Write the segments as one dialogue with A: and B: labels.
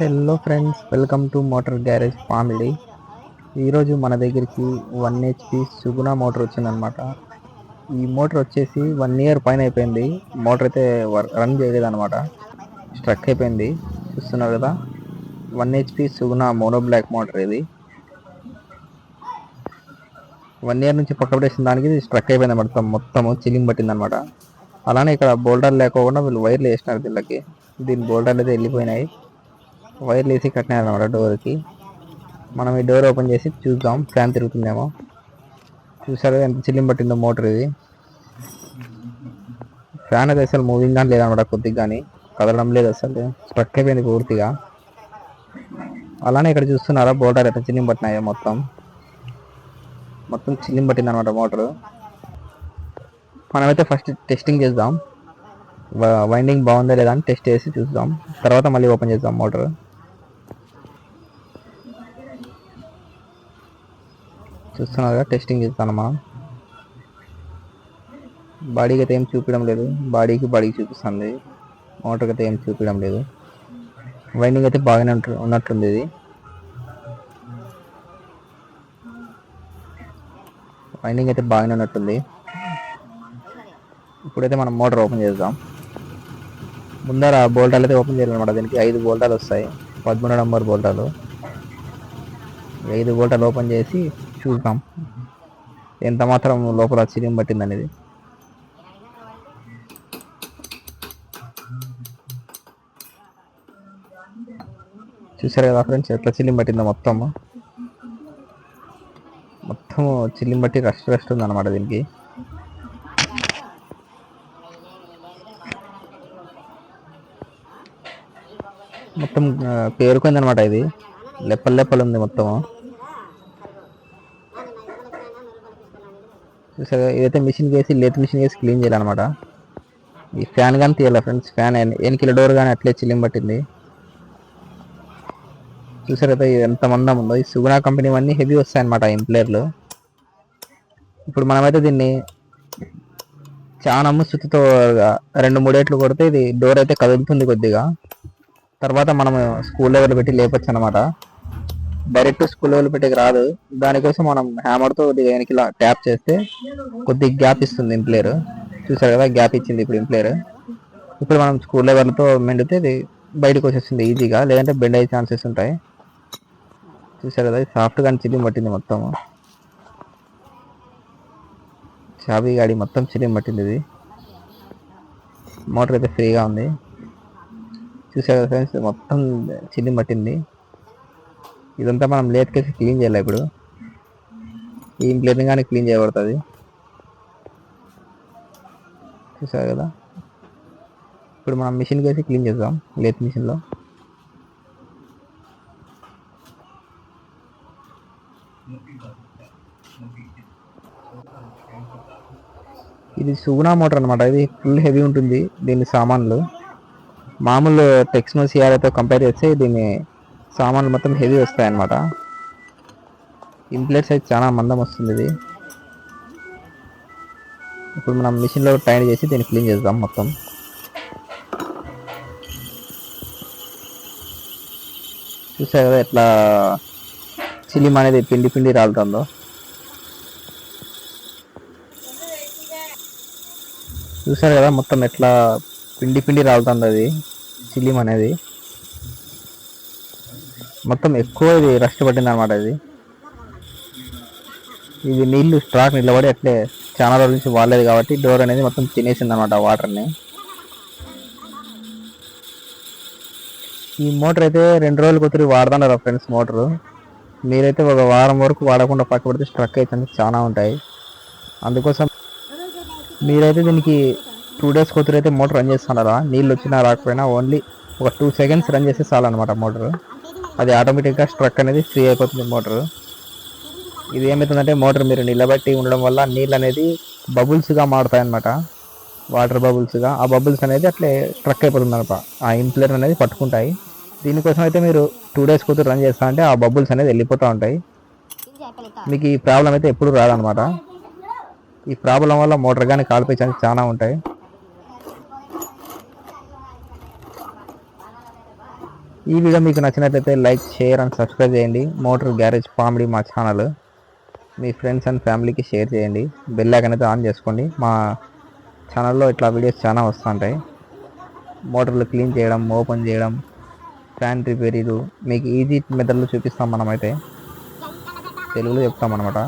A: Hello friends welcome to motor garage family ఈరోజు మన దగ్గరికి వన్ హెచ్పి సుగుణ మోటార్ వచ్చిందనమాట ఈ మోటార్ వచ్చేసి వన్ ఇయర్ పైన అయిపోయింది. మోటార్ అయితే రన్ చేయలేదనమాట స్ట్రక్ అయిపోయింది. చూస్తున్నారు కదా? One HP Suguna mono block motor ఇది. వన్ ఇయర్ నుంచి పక్క పెట్టేసిన దానికి ఇది స్ట్రక్ అయిపోయింది అనమాట మొత్తము చిల్లింగ్ పట్టింది అనమాట అలానే ఇక్కడ బోల్డర్ లేకోకుండా వీళ్ళు వైర్లు వేసినారు దీళ్ళకి దీని బోల్డర్లు అయితే వెళ్ళిపోయినాయి. వైర్లు వేసి కట్టినారు అనమాట డోర్కి. మనం ఈ డోర్ ఓపెన్ చేసి చూద్దాం. ఫ్యాన్ తిరుగుతుందేమో. చూసారు ఎంత చిల్లిం పట్టిందో మోటార్ ఇది. ఫ్యాన్ అయితే అసలు మూవింగ్ కానీ లేదనమాట కొద్దిగా కానీ. కదలడం లేదు అసలు. స్ట్రక్ అయిపోయింది పూర్తిగా. అలానే ఇక్కడ చూస్తున్నారా బోల్డర్ ఎట్లా చిల్లిం పట్టినాయో మొత్తం. మొత్తం చిల్లిం పట్టింది అనమాట మోటార్. మనమైతే ఫస్ట్ టెస్టింగ్ చేద్దాం. వైండింగ్ బాగుందా లేదా అని టెస్ట్ చేసి చూద్దాం. తర్వాత మళ్ళీ ఓపెన్ చేద్దాం మోటార్. చూస్తున్నారుగా టెస్టింగ్ చేస్తాను మనం బాడీకి అయితే ఏం చూపించడం లేదు. బాడీకి బాడీకి చూపిస్తుంది. మోటార్కి అయితే ఏం చూపించడం లేదు. వైండింగ్ అయితే బాగానే ఉంటు- ఉన్నట్టుంది ఇది. వైండింగ్ అయితే బాగానే ఉన్నట్టుంది. ఇప్పుడైతే మనం మోటార్ ఓపెన్ చేద్దాం. ముందర బోల్టాలు అయితే ఓపెన్ చేయాలన్నమాట దీనికి ఐదు బోల్టాలు వస్తాయి. పదమూడు నంబర్ బోల్టాలు ఐదు బోల్టాలు ఓపెన్ చేసి చూద్దాం. ఎంత మాత్రం లోపల చిరియం పట్టింది అనేది చూసారు కదా ఫ్రెండ్స్ ఎట్లా చిల్లిం పట్టిందో మొత్తం. మొత్తం చిల్లిం బట్టి రెస్ట్ రెస్ట్ ఉంది దీనికి. మొత్తం ఆ, పేరుకుంది అనమాట ఇది. లెప్పలు లెప్పలు ఉంది మొత్తం ఇదైతే మిషన్ వేసి లేత్ మిషన్ వేసి క్లీన్ చేయాలన్నమాట. ఈ ఫ్యాన్ కానీ తీయాలి ఫ్రెండ్స్? ఫ్యాన్ ఎనికిల డోర్ కానీ అట్లే చిల్లిం పట్టింది. చూసారైతే ఎంత మందం ఉందో. ఈ సుగుణ కంపెనీ అన్నీ హెవీ వస్తాయి అనమాట ఇప్పుడు మనమైతే దీన్ని చాలా ముసుగుతో రెండు మూడేట్లు కొడితే ఇది డోర్ అయితే కదులుతుంది కొద్దిగా. తర్వాత మనం స్కూల్ లెవెల్ పెట్టి లేపచ్చు అనమాట డైరెక్ట్ స్కూల్ లెవెల్ పెట్టేకి రాదు. దానికోసం మనం హ్యామర్తో ఇలా ట్యాప్ చేస్తే కొద్దిగా గ్యాప్ ఇస్తుంది ఇంప్లేయర్ చూసారు కదా గ్యాప్ ఇచ్చింది ఇప్పుడు ఇంప్లేయర్ ఇప్పుడు మనం స్కూల్ లెవెల్తో మెండితే ఇది బయటకు వచ్చేస్తుంది ఈజీగా లేదంటే బెండ్ అయ్యే ఛాన్సెస్ ఉంటాయి. చూసారు కదా సాఫ్ట్గా చిల్లిం పట్టింది మొత్తం చాబీ గాడి మొత్తం చిలిం పట్టింది ఇది. మోటార్ అయితే ఫ్రీగా ఉంది. చూసారు కదా ఫ్రెండ్స్ మొత్తం చిల్లిం పట్టింది. ఇదంతా మనం లేట్కేసి క్లీన్ చేయాలి ఇప్పుడు? ఈ ఇంప్లేట్ని కానీ క్లీన్ చేయబడుతుంది. చూసారు కదా? ఇప్పుడు మనం మిషన్కి వేసి క్లీన్ చేద్దాం లేత్ మిషన్లో. ఇది సుగుణా మోటార్ అనమాట ఇది ఫుల్ హెవీ ఉంటుంది దీని సామాన్లు. మామూలు టెక్స్నో సిఆర్ఐతో కంపేర్ చేస్తే దీని సామాన్లు మొత్తం హెవీ వస్తాయి అన్నమాట ఇంప్లేట్స్ అయితే చాలా మందం వస్తుంది ఇది. ఇప్పుడు మనం మిషన్లో టైన్ చేసి దీన్ని క్లీన్ చేద్దాం మొత్తం. చూసా కదా ఎట్లా చిలిం అనేది పిండి పిండి రాలుతుందో? చూసారు కదా మొత్తం ఎట్లా పిండి పిండి రాలుతుంది అది చిలిం అనేది. మొత్తం ఎక్కువ ఇది రస్ట్ పట్టింది అనమాట ఇది ఇది నీళ్ళు స్ట్రాక్ నిలబడి అట్లే చాలా రోజుల నుంచి వాడలేదు కాబట్టి డోర్ అనేది మొత్తం తినేసింది అనమాట వాటర్ని ఈ మోటార్ అయితే రెండు రోజులకు కొద్దిగా వాడుతున్నారు ఫ్రెండ్స్ మోటారు. మీరైతే ఒక వారం వరకు వాడకుండా పక్కపడితే స్ట్రక్ అయితే చాలా ఉంటాయి. అందుకోసం మీరైతే దీనికి టూ డేస్ కొత్తరు అయితే మోటార్ రన్ చేస్తున్నారా? నీళ్ళు వచ్చినా రాకపోయినా ఓన్లీ ఒక టూ సెకండ్స్ రన్ చేస్తే చాలన్నమాట మోటార్. అది ఆటోమేటిక్గా స్ట్రక్ అనేది ఫ్రీ అయిపోతుంది మోటార్. ఇది ఏమవుతుందంటే మోటార్ మీరు నిలబెట్టి ఉండడం వల్ల నీళ్ళు అనేది బబుల్స్గా మారుతాయన్నమాట. వాటర్ బబుల్స్గా. ఆ బబుల్స్ అనేది అట్లే స్ట్రక్ అయిపోతుంది అనమాట ఆ ఇంప్లేర్ అనేది పట్టుకుంటాయి. దీనికోసం అయితే మీరు టూ డేస్ కూతురు రన్ చేస్తా అంటే ఆ బబుల్స్ అనేది వెళ్ళిపోతూ ఉంటాయి. మీకు ఈ ప్రాబ్లం అయితే ఎప్పుడు రాదనమాట ఈ ప్రాబ్లం వల్ల మోటార్ కానీ కాలిపోయే ఛాన్స్ చాలా ఉంటాయి. ఈ వీడియో మీకు నచ్చినట్లయితే లైక్ షేర్ అండ్ సబ్స్క్రైబ్ చేయండి. మోటార్ గ్యారేజ్ కామెడీ మా ఛానల్. మీ ఫ్రెండ్స్ అండ్ ఫ్యామిలీకి షేర్ చేయండి. బెల్ ఐకన్ అయితే ఆన్ చేసుకోండి. మా ఛానల్లో ఇట్లా వీడియోస్ చాలా వస్తుంటాయి. మోటార్లు క్లీన్ చేయడం ఓపెన్ చేయడం ఫ్యాన్ రిపేరీలు మీకు ఈజీ మెథడ్లు చూపిస్తాం మనమైతే. తెలుగులో చెప్తాం అనమాట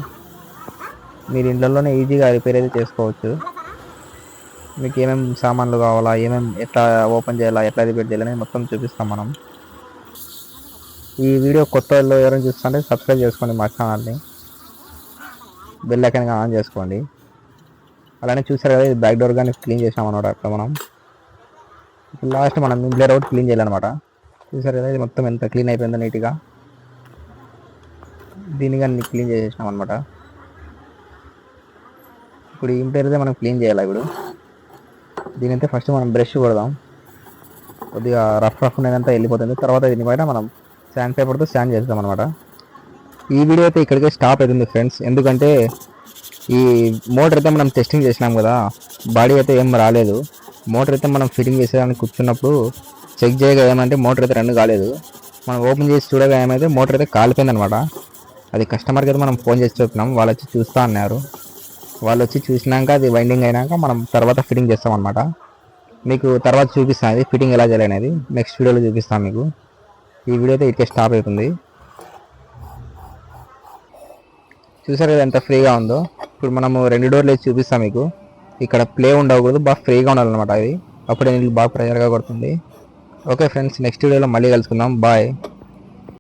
A: మీరు ఇంట్లోనే ఈజీగా రిపేర్ అయితే చేసుకోవచ్చు. మీకు ఏమేమి సామాన్లు కావాలా ఏమేమి ఎట్లా ఓపెన్ చేయాలా ఎట్లా రిపేర్ చేయాలని మొత్తం చూపిస్తాం మనం. ఈ వీడియో కొత్త వాళ్ళు ఎవరైనా చూస్తుంటే సబ్స్క్రైబ్ చేసుకోండి మా ఛానల్ని బెల్ ఐకాన్ ఆన్ చేసుకోండి. అలానే చూసారు కదా ఇది బ్యాక్ డోర్ కానీ క్లీన్ చేసామన్నమాట అక్కడ మనం. ఇప్పుడు లాస్ట్ మనం ఇంప్లేర్ అవుట్ క్లీన్ చేయాలన్నమాట. చూసారు కదా ఇది మొత్తం ఎంత క్లీన్ అయిపోయిందో నీట్గా దీన్ని కానీ క్లీన్ చేసేసినాం అనమాట ఇప్పుడు ఈ ఇంప్లేర్ అయితే మనం క్లీన్ చేయాలి ఇప్పుడు? దీని అయితే ఫస్ట్ మనం బ్రష్ కొడదాం. కొద్దిగా రఫ్ రఫ్ ఉన్నదంతా వెళ్ళిపోతుంది. తర్వాత దీని బయట మనం శాండ్ పేపర్తో స్కాన్ చేస్తాం అనమాట ఈ వీడియో అయితే ఇక్కడికే స్టాప్ అవుతుంది ఫ్రెండ్స్ ఎందుకంటే ఈ మోటార్ అయితే మనం టెస్టింగ్ చేసినాం కదా బాడీ అయితే ఏం రాలేదు. మోటార్ అయితే మనం ఫిట్టింగ్ చేసేదానికి కూర్చున్నప్పుడు చెక్ చేయగా ఏమంటే మోటార్ అయితే రన్ కాలేదు. మనం ఓపెన్ చేసి చూడగా ఏమైతే మోటార్ అయితే కాలిపోయింది అనమాట అది కస్టమర్కి అయితే మనం ఫోన్ చేసి చెప్పినాం. వాళ్ళు వచ్చి చూస్తా అన్నారు. వాళ్ళు వచ్చి చూసినాక అది వైండింగ్ అయినాక మనం తర్వాత ఫిట్టింగ్ చేస్తాం అనమాట మీకు తర్వాత చూపిస్తాను అది ఫిట్టింగ్ ఎలా చేయాలనేది నెక్స్ట్ వీడియోలో చూపిస్తాను మీకు. ఈ వీడియో అయితే ఇటుకే స్టాప్ అవుతుంది. చూసారు కదా ఎంత ఫ్రీగా ఉందో? ఇప్పుడు మనము రెండు డోర్లు వేసి చూపిస్తాం మీకు. ఇక్కడ ప్లే ఉండకూడదు బాగా ఫ్రీగా ఉండాలన్నమాట అది అప్పుడే నీళ్ళు బాగా ప్రెజర్గా కొడుతుంది. ఓకే ఫ్రెండ్స్ నెక్స్ట్ వీడియోలో మళ్ళీ కలుసుకుందాం. బాయ్